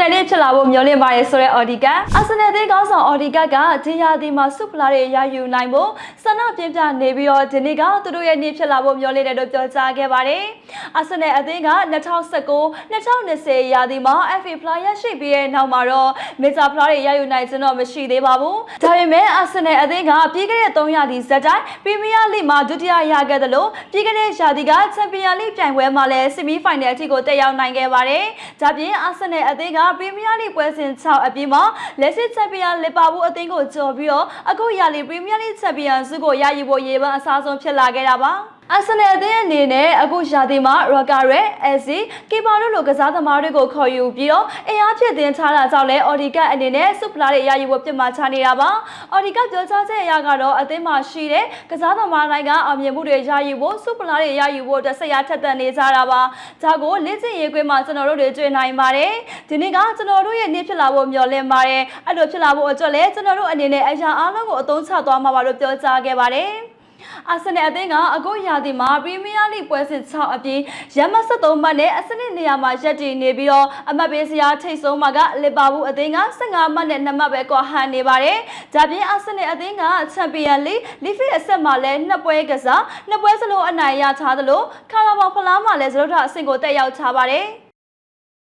နယ်လေးဖြစ်လာဖို့မျှော်လင့်ပါတယ်ဆိုတဲ့အော်ဒီကအာဆင်နယ်သေးကောင်းဆောင်အော်ဒီကကဒီယာဒီမှာစုဖလာတွေရယူနိုင်ဖို့ဆန္ဒပြင်းပြနေပြီးတော့ဒီနေ့ကသူတို့ရဲ့နေ့ဖြစ်လာဖို့မျှော်လင့်တယ်လို့ပြောကြားခဲ့ပါတယ်အာဆင်နယ်အသင်းက2019 2020ရာသီမှာ FA ဖလာရရှိပြီးတဲ့နောက်မှာတော့မေဂျာဖလာတွေရယူနိုင်ခြင်းတော့မရှိသေးပါဘူးဒါပေမဲ့အာဆင်နယ်အသင်းကပြီးခဲ့တဲ့3ရာသီဇက်တိုင်းပရီးမီးယားလိမှာဒုတိယရခဲ့တယ်လို့ပြီးခဲ့တဲ့ရာသီကချန်ပီယံလိပြိုင်ပွဲမှာလည်းဆီမီဖိုင်နယ်အထိကိုတက်ရောက်နိုင်ခဲ့ပါတယ်ဒါပြင်အာဆင်နယ်အသင်းကပရီးမီးယားလိပွဲစဉ်6အပြင်မှာလက်ရှိချန်ပီယံလီဗာပူးအသင်းကိုကျော်ပြီးတော့အခုရာလီပရီးမီးယားလိချန်ပီယံဆုကိုရယူဖို့ရေပန်းအစားဆုံးဖြစ်လာခဲ့တာပါ အာဆင်နယ်အသင်းအနေနဲ့အခုရာသီမှာရော်ကာရဲအက်ဆီကီပါတို့လိုကစားသမားတွေကိုခေါ်ယူပြီးတော့အင်အားဖြစ်တင်ထားတာကြောင့်လဲအော်ဒီကတ်အနေနဲ့စုဖလာတွေရယူဖို့ပြစ်မှာချနေတာပါအော်ဒီကတ်ပြောကြားချက်အရကတော့အသင်းမှာရှိတဲ့ကစားသမားတိုင်းကအောင်မြင်မှုတွေရယူဖို့စုဖလာတွေရယူဖို့အတွက်ဆက်ရထက်သန်နေကြတာပါဒါကိုလစ်ကျင်ရေးကွင်းမှာကျွန်တော်တို့တွေတွေ့နိုင်ပါတယ်ဒီနေ့ကကျွန်တော်တို့ရဲ့နေ့ဖြစ်လာဖို့မျှော်လင့်ပါတယ်အဲ့လိုဖြစ်လာဖို့အတွက်လဲကျွန်တော်တို့အနေနဲ့အရာအားလုံးကိုအသုံးချသွားမှာပါလို့ပြောကြားခဲ့ပါတယ် အာဆင်နယ်အသင်းကအခုရာသီမှာပရီးမီးယားလိပွဲစဉ်6အပြင်ရမတ်73မှတ်နဲ့အစနစ်နေရာမှာရပ်တည်နေပြီးတော့အမှတ်ပေးစရာထိတ်ဆုံးမှာကလီဗာပူးအသင်းက15မှတ်နဲ့2မှတ်ပဲကွာဟန်နေပါတယ်။ဒါပြင်အာဆင်နယ်အသင်းကချန်ပီယံလိလီဖီအဆက်မှာလည်းနှစ်ပွဲကစားနှစ်ပွဲစလုံးအနိုင်ရထားသလိုကာလာဘောင်ဖလားမှာလည်းဇလိုထအဆင့်ကိုတက်ရောက်ထားပါတယ်။